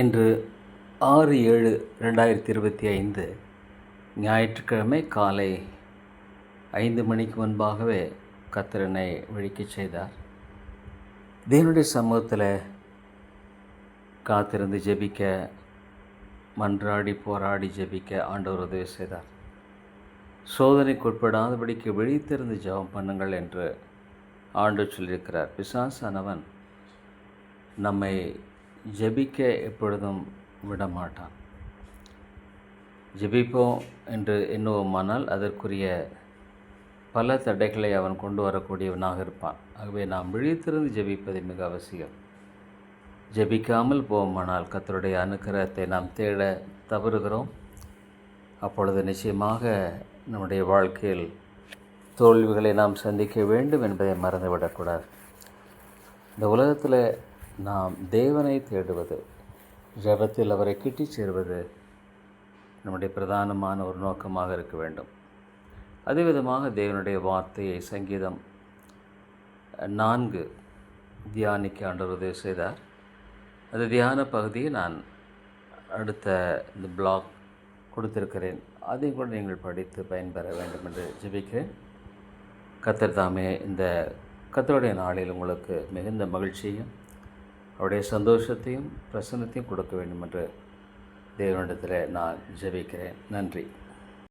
இன்று ஆறு ஏழு ரெண்டாயிரத்தி இருபத்தி ஐந்து. ஞாயிற்றுக்கிழமை காலை ஐந்து மணிக்கு முன்பாகவே கத்திரனை விழிக்கச் செய்தார். தேவனுடைய சமூகத்தில் காத்திருந்து ஜெபிக்க மன்றாடி போராடி ஜெபிக்க ஆண்டவர் உதவி செய்தார். சோதனைக்கு உட்படாதபடிக்கு விழித்திருந்து ஜெபம் பண்ணுங்கள் என்று ஆண்டு சொல்லியிருக்கிறார். பிசாசானவன் நம்மை ஜெபிக்க எப்பொழுதும் விடமாட்டான். ஜெபிப்போம் என்று எண்ணுவோமானால் அதற்குரிய பல தடைகளை அவன் கொண்டு வரக்கூடியவனாக இருப்பான். ஆகவே நாம் விழித்திருந்து ஜெபிப்பது மிக அவசியம். ஜெபிக்காமல் போவோமானால் கத்தருடைய அனுக்கிரகத்தை நாம் தேட தவறுகிறோம். அப்பொழுது நிச்சயமாக நம்முடைய வாழ்க்கையில் தோல்விகளை நாம் சந்திக்க வேண்டும் என்பதை மறந்துவிடக்கூடாது. இந்த உலகத்தில் நாம் தேவனை தேடுவது ஜபத்தில் அவரை கிட்டிச் சேருவது நம்முடைய பிரதானமான ஒரு நோக்கமாக இருக்க வேண்டும். அதே விதமாக தேவனுடைய வார்த்தையை சங்கீதம் நான்கு தியானிக்க ஆண்டவர் உதவி செய்தார். அந்த தியான பகுதியை நான் அடுத்த இந்த பிளாக் கொடுத்திருக்கிறேன். அதை கூட நீங்கள் படித்து பயன்பெற வேண்டும் என்று ஜெபிக்கிறேன். கத்தர் தாமே இந்த கத்தருடைய நாளில் உங்களுக்கு மிகுந்த மகிழ்ச்சியும் அவருடைய சந்தோஷத்தையும் பிரசன்னத்தையும் கொடுக்க வேண்டும் என்று தேவனிடத்தில் நான் ஜெபிக்கிறேன். நன்றி.